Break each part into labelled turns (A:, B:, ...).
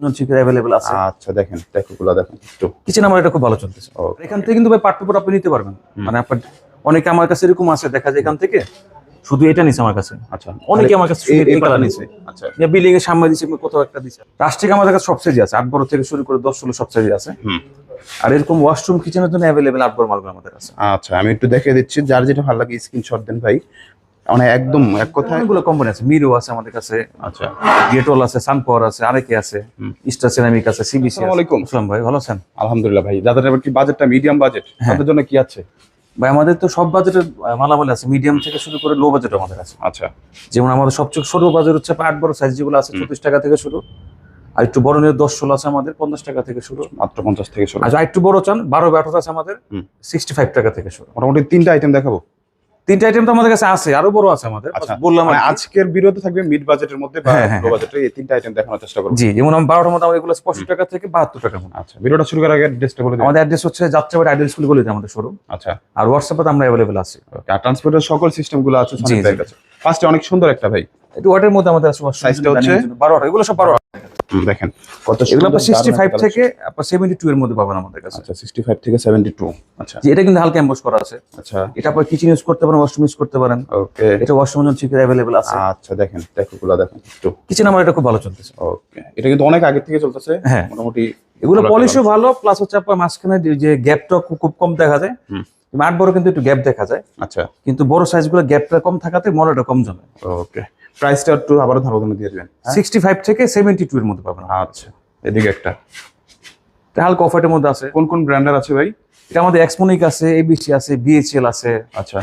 A: Chicken আছে।
B: আচ্ছা দেখেন দেখোগুলো দেখেন একটু।
A: কিচেন আমার এটা খুব ভালো চলতেছে। এখান থেকে কিন্তু ভাই পার্ট আপনি নিতে পারবেন। মানে আপনার অনেকে আমার কাছে এরকম আছে দেখা যায় এখান থেকে শুধু এটা নিছে আমার কাছে।
B: আচ্ছা।
A: অনেকে আমার কাছে
B: এই- এই
A: এই কালার নিছে।
B: আচ্ছা।
A: বিল্ডিং এর সামনে দিছে কোথাও একটা দিছে। প্লাস্টিক আমাদের কাছে সব সাইজে আছে আট বড় থেকে শুরু করে দশ ষোলো সব সাইজে আছে। আর এরকম ওয়াশরুম কিচেনের জন্য অ্যাভেলেবেল মালগুলো আমাদের
B: আচ্ছা আমি একটু দেখে দিচ্ছি যার যেটা ভালো লাগে স্ক্রিনশট দেন ভাই। মানে একদম এক কথায়
A: অনেকগুলো কোম্পানি আছে মিরো আছে আমাদের কাছে
B: আচ্ছা।
A: গেটল আছে সানপাওয়ার আছে আরেকে আছে স্টার সিরামিক আছে সিবিসি
B: আসসালামু আলাইকুম।
A: আসসালাম ভাই ভালো আছেন?
B: আলহামদুলিল্লাহ ভাই যাদের এবার কি বাজেটটা মিডিয়াম বাজেট। তাদের জন্য কি আছে?
A: ভাই আমাদের তো সব বাজেটের মালামাল আছে মিডিয়াম থেকে শুরু করে লো বাজেট আমাদের আছে।
B: আচ্ছা।
A: যেমন আমাদের সবচেয়ে ছোট বাজেট হচ্ছে আট বড় সাইজ যেগুলো আছে চল্লিশ টাকা থেকে শুরু। আর একটু বড় নিয়ে দশ ষোলো আছে আমাদের পঞ্চাশ টাকা থেকে শুরু।
B: মাত্র পঞ্চাশ থেকে শুরু।
A: আর একটু বড় চান বারো ব্যাটার আছে আমাদের সিক্সটি ফাইভ টাকা থেকে শুরু।
B: মোটামুটি তিনটা আইটেম দেখাবো?
A: তিনটা আইটেম তো আমাদের কাছে আছে আরও বড় আছে আমাদের।
B: আচ্ছা
A: বললাম
B: মানে। আজকের বিরতি থাকবে মিড বাজেটের মধ্যে বা
A: হ্যাঁ, হ্যাঁ,
B: লো বাজেটের এই তিনটা আইটেম দেখানোর চেষ্টা করব।
A: জি যেমন আমি বারোটার মধ্যে আমাদের এগুলো পঁয়ষট্টি টাকা থেকে বাহাত্তর টাকার মধ্যে।
B: আচ্ছা ভিডিওটা শুরু করার আগে অ্যাড্রেসটা বলে দিন
A: আমাদের অ্যাড্রেস হচ্ছে যাত্রাবাড়ি আইডিয়াল স্কুলগুলিতে আমাদের শোরুম
B: আচ্ছা।
A: আর হোয়াটসঅ্যাপে আমরা অ্যাভেলেবেল আছি।
B: আর ট্রান্সপোর্টের সকল সিস্টেমগুলো আছে সনিক কাছে। ফার্স্টে অনেক সুন্দর একটা ভাই।
A: একটু ওয়াটের মধ্যে আমাদের
B: Size-টা হচ্ছে?
A: বারোটা এগুলো সব বারোটা।
B: হুম, দেখেন। কত
A: এগুলো আপনার সিক্সটি
B: দারুণ
A: ফাইভ
B: একটা
A: থেকে আপনার সেভেন্টি টু এর মধ্যে পাবেন আমাদের কাছে।
B: আচ্ছা থেকে আচ্ছা।
A: এটা কিন্তু হালকা এম্বোস করা আছে।
B: আচ্ছা।
A: এটা আপনার কিচেন ইউজ করতে পারেন ওয়াশরুম ইউজ করতে পারেন।
B: ওকে
A: এটা ওয়াশরুম জন্য অ্যাভেলেবেল আছে।
B: আচ্ছা দেখেন দেখোগুলো দেখেন একটু।
A: কিচেন আমার এটা খুব ভালো চলতেছে।
B: ওকে এটা কিন্তু অনেক আগে থেকে চলতেছে।
A: হ্যাঁ।
B: মোটামুটি
A: এগুলো পলিশও ভালো প্লাস হচ্ছে আপনার মাঝখানে যে- গ্যাপটা খুব কম দেখা যায়।
B: হুম।
A: কিন্তু বড় কিন্তু একটু গ্যাপ দেখা যায়।
B: আচ্ছা।
A: কিন্তু বড় সাইজগুলো গ্যাপটা কম থাকাতে মনোটা কম জমে।
B: ওকে প্রাইসটা একটু আবারও ধারণা দিয়ে দিবেন?
A: সিক্সটি ফাইভ থেকে সেভেন্টি টু এর মধ্যে পাবেন
B: আচ্ছা এদিকে একটা।
A: এটা হালকা অফারের মধ্যে আছে।
B: কোন কোন ব্র্যান্ডের আছে ভাই?
A: এটা আমাদের এক্সমনিক আছে এবিসি আছে বিএচএল আছে।
B: আচ্ছা।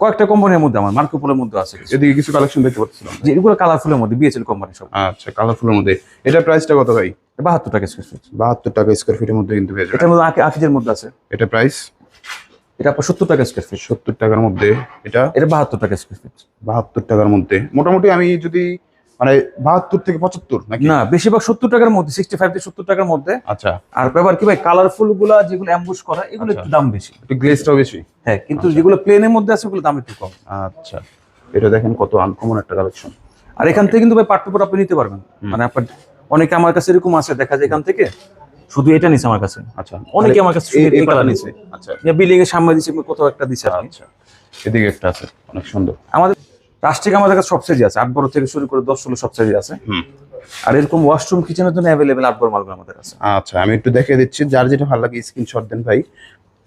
A: কয়েকটা কোম্পানির মধ্যে আমার মার্কোপোলের মধ্যে আছে।
B: এদিকে কিছু কালেকশন দেখতে পাচ্ছিলাম।
A: যে এগুলো কালারফুলের মধ্যে বিএচএল কোম্পানি সব।
B: আচ্ছা কালারফুলের মধ্যে। এটা প্রাইসটা কত ভাই?
A: বাহাত্তর টাকা স্কোয়ার ফিট
B: বাহাত্তর টাকা স্কোয়ার ফিটের মধ্যে কিন্তু পেয়ে যাবেন।
A: এটার মধ্যে আকি আকিজের মধ্যে আছে।
B: এটা প্রাইস
A: এটা আপনার সত্তর টাকা স্কোয়ার ফিট
B: সত্তর টাকার মধ্যে এটা
A: এটা বাহাত্তর টাকা স্কোয়ার ফিট
B: বাহাত্তর টাকার মধ্যে। মোটামুটি আমি যদি মানে বাহাত্তর থেকে পঁচাত্তর নাকি?
A: না বেশিরভাগ সত্তর টাকার মধ্যে সিক্সটি ফাইভ থেকে সত্তর টাকার মধ্যে।
B: আচ্ছা।
A: আর ব্যাপার কি ভাই কালারফুলগুলা যেগুলো অ্যাম্বুশ করা এগুলো একটু দাম বেশি।
B: একটু গ্লেজটাও বেশি?
A: হ্যাঁ কিন্তু যেগুলো প্লেনের মধ্যে আছে ওগুলো দাম একটু কম।
B: আচ্ছা। এটা দেখেন কত আনকমন একটা কালেকশন
A: আর এখান থেকে কিন্তু ভাই পার্ট আপনি নিতে পারবেন। মানে আপনার অনেকে আমার কাছে এরকম আছে দেখা যায় এখান থেকে। শুধু এটা নিছে আমার কাছে।
B: আচ্ছা।
A: অনেকে আমার কাছে শুধু এই কালার নিছে।
B: আচ্ছা।
A: বিল্ডিং এর সামনে দিছে কোথাও একটা দিছে
B: আচ্ছা। এদিকে একটা আছে অনেক সুন্দর।
A: আমাদের প্লাস্টিক আমাদের কাছে সব সাইজে আছে। আট বড় থেকে শুরু করে দশ ষোলো সব সাইজে আছে।
B: হুম।
A: আর এরকম ওয়াশরুম কিচেনের জন্য অ্যাভেলেবেল আট বড় মালগুলো আমাদের আছে
B: আচ্ছা আমি একটু দেখে দিচ্ছি। যার যেটা ভালো লাগে স্ক্রিনশট দেন ভাই।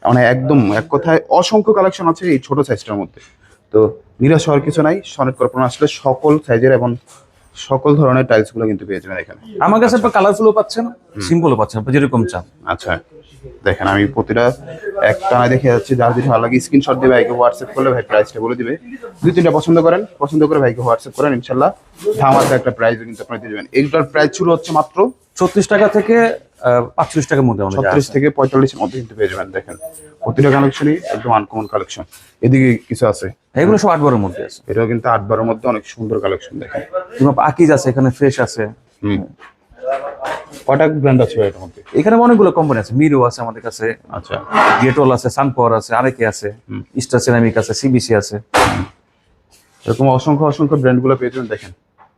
B: মানে একদম এক কথায় অসংখ্য কালেকশন আছে এই ছোট সাইজটার মধ্যে। তো নিরাশ হওয়ার কিছু নাই। সনেট কর্পোরেশন আসলে সকল সাইজের এবং সকল ধরনের টাইলসগুলো কিন্তু পেয়ে যাবেন এখানে।
A: আমার কাছে কালারফুলও পাচ্ছেন। সিম্পলও পাচ্ছেন আপনি যেরকম চান।
B: আচ্ছা দেখেন আমি প্রতিটা একটা দেখে যাচ্ছি যার যেটা ভালো লাগে স্ক্রিনশট দিয়ে ভাইকে হোয়াটসঅ্যাপ করলে ভাই প্রাইসটা বলে দিবে। দুই তিনটা পছন্দ করেন পছন্দ করে ভাইকে হোয়াটসঅ্যাপ করেন ইনশাল্লাহ। ধামাকা একটা প্রাইসও কিন্তু আপনারা দিয়ে দেবেন। এইটার প্রাইস শুরু হচ্ছে মাত্র
A: ছত্রিশ টাকা থেকে পাঁচচল্লিশ টাকার মধ্যে
B: ছত্রিশ থেকে পঁয়তাল্লিশের মধ্যে কিন্তু পেয়ে যাবেন দেখেন। প্রতিটা কালেকশনই একদম আনকমন কালেকশন এদিকে কিছু আছে।
A: এগুলো সব আট বড়ের মধ্যে আছে।
B: এটাও কিন্তু আট বারের মধ্যে অনেক সুন্দর কালেকশন দেখেন।
A: আকিজ আছে এখানে ফ্রেশ আছে।
B: হুম। কটা ব্র্যান্ড আছে এটার মধ্যে?
A: এখানে অনেকগুলো কোম্পানি আছে মিরো আছে আমাদের কাছে
B: আচ্ছা।
A: গেটল আছে সানপাওয়ার আছে আরেকে আছে স্টার সিরামিক আছে সিবিসি আছে।
B: এরকম অসংখ্য অসংখ্য ব্র্যান্ডগুলো পেয়ে যাবেন দেখেন।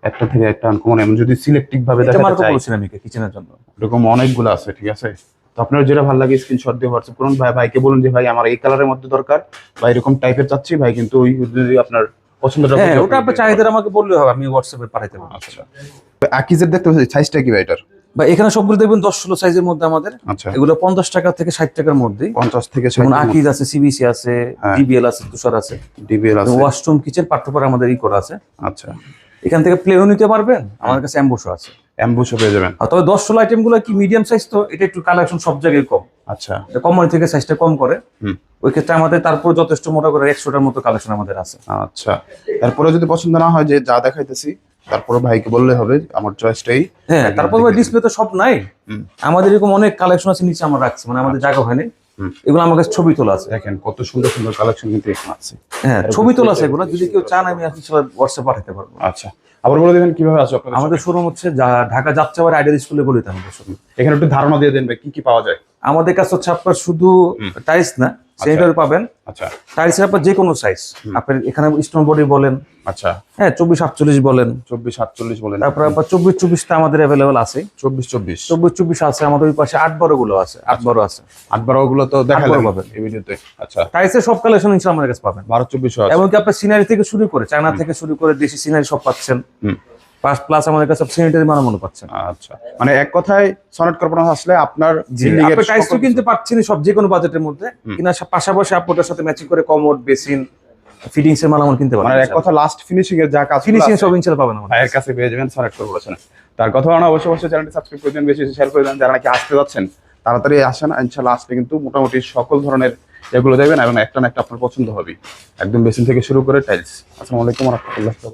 B: একটা থেকে একটা আনকমন এমন যদি সিলেক্টিভ ভাবে দেখাতে চাই
A: পোলো কিচেনের জন্য।
B: এরকম অনেকগুলো আছে ঠিক আছে? তো আপনার যেটা ভালো লাগে স্ক্রিনশট দিয়ে হোয়াটসঅ্যাপ করুন। ভাই ভাইকে বলুন যে ভাই আমার এই কালারের মধ্যে দরকার। বা এরকম টাইপের চাচ্ছি ভাই কিন্তু ওই যদি আপনার পছন্দটা
A: হ্যাঁ ওটা আপনার চাহিদার আমাকে বললে হবে আমি হোয়াটসঅ্যাপে পাঠাইতে পারব।
B: আচ্ছা। আকিজের দেখতে পাচ্ছি সাইজটা কি ভাই এটার?
A: বা এখানে সবগুলো দেখবেন দশ ষোলো সাইজের মধ্যে আমাদের।
B: আচ্ছা।
A: এগুলো পঞ্চাশ টাকা থেকে ষাট টাকার মধ্যেই।
B: পঞ্চাশ থেকে
A: আকিজ আছে সিবিসি আছে
B: হ্যাঁ।
A: ডিবিএল আছে তুষার আছে।
B: ডিবিএল আছে।
A: ওয়াশরুম কিচেন পাঠ্যপর আমাদের ই করা আছে।
B: আচ্ছা।
A: এখান থেকে প্লেনও নিতে পারবেন। আমার কাছে অ্যাম্বুশও আছে।
B: পেয়ে যাবেন।
A: তবে দশ ষোলো আইটেমগুলো কি মিডিয়াম সাইজ তো? এটা একটু কালেকশন সব জায়গায় কম।
B: আচ্ছা।
A: কোম্পানি থেকে সাইজটা কম করে।
B: হুম।
A: ওই ক্ষেত্রে আমাদের তারপর যথেষ্ট মোটা করে একশোটার মতো কালেকশন আমাদের আছে।
B: আচ্ছা। তারপরে যদি পছন্দ না হয় যে যা দেখাইতেছি তারপরে ভাইকে বললে হবে আমার চয়েসটাই
A: হ্যাঁ তারপর ডিসপ্লে তো সব নাই। আমাদের এরকম অনেক কালেকশন আছে নিচে আমরা রাখছি মানে আমাদের জায়গা হয়নি। এগুলো আমার কাছে ছবি তোলা আছে।
B: দেখেন কত সুন্দর সুন্দর কালেকশন কিন্তু এখানে আছে।
A: হ্যাঁ ছবি তোলা আছে এগুলো। যদি কেউ চান আমি আসলে হোয়াটসঅ্যাপ পাঠাতে পারব।
B: আচ্ছা আবার বলে দেবেন কীভাবে আসবে আপনাদের
A: আমাদের শোরুম হচ্ছে ঢাকা যাত্রাবাড়ি আইডিয়াল স্কুলে বলিতে আমাদের শোরুম
B: এখানে একটু ধারণা দিয়ে দেন ভাই কি কি পাওয়া যায়?
A: আমাদের কাছে হচ্ছে আপনার শুধু। টাইলস না স্যানিটারি পাবেন।
B: আচ্ছা।
A: টাইলসের আপনার যে কোনো সাইজ আপনার এখানে স্টোন বডি বলেন।
B: আচ্ছা।
A: হ্যাঁ চব্বিশ আটচল্লিশ বলেন।
B: চব্বিশ সাতচল্লিশ বলেন।
A: তারপর আপনার চব্বিশ চব্বিশটা আমাদের অ্যাভেলেবল আছে।
B: চব্বিশ চব্বিশ।
A: চব্বিশ চব্বিশ আছে আমাদের ওই পাশে আট বারো গুলো আছে আট বারো আছে।
B: আট বারো গুলো তো
A: বারো পাবেন।
B: এই ভিডিওতে। আচ্ছা।
A: টাইলসের সব কালেকশন ইনশাল্লাহ আমাদের কাছে পাবেন।
B: বারো চব্বিশ
A: এমনকি আপনার সিনারি থেকে শুরু করে চায়না থেকে শুরু করে দেশি সিনারি সব পাচ্ছেন। প্লাস প্লাস আমাদের কাছে সিনারিটারি মানানো পাচ্ছেন
B: আচ্ছা। মানে এক কথায় সনেট কর্পোরেশন আসলে আপনার building এর
A: আপনি তো কিনতে পারছেন সব যে কোনো বাজেটের মধ্যে।
B: হুম।
A: পাশাপাশি আপনি সাথে ম্যাচিং করে কমোড বেসিন ফিটিংস এর মালামাল কিনতে
B: মানে এক কথা লাস্ট ফিনিশিং এর যা কাজ
A: ফিনিশিং সব ইনশাল্লাহ পাবেন আমাদের।
B: ভাইয়ের কাছে পেয়ে যাবেন সনেট কর্পোরেশন তার কথা না অবশ্যই অবশ্যই চ্যানেলটি সাবস্ক্রাইব করে দেন বেশি শেয়ার করে দেন যারা নাকি আসতে যাচ্ছেন তাড়াতাড়ি আসেন। আসলে কিন্তু মোটামুটি সকল ধরনের এগুলো দেখবেন এবং একটা না একটা আপনার পছন্দ হবে একদম বেসিন থেকে শুরু করে টাইলস আসসালামু আলাইকুম রহমতুল্লাহ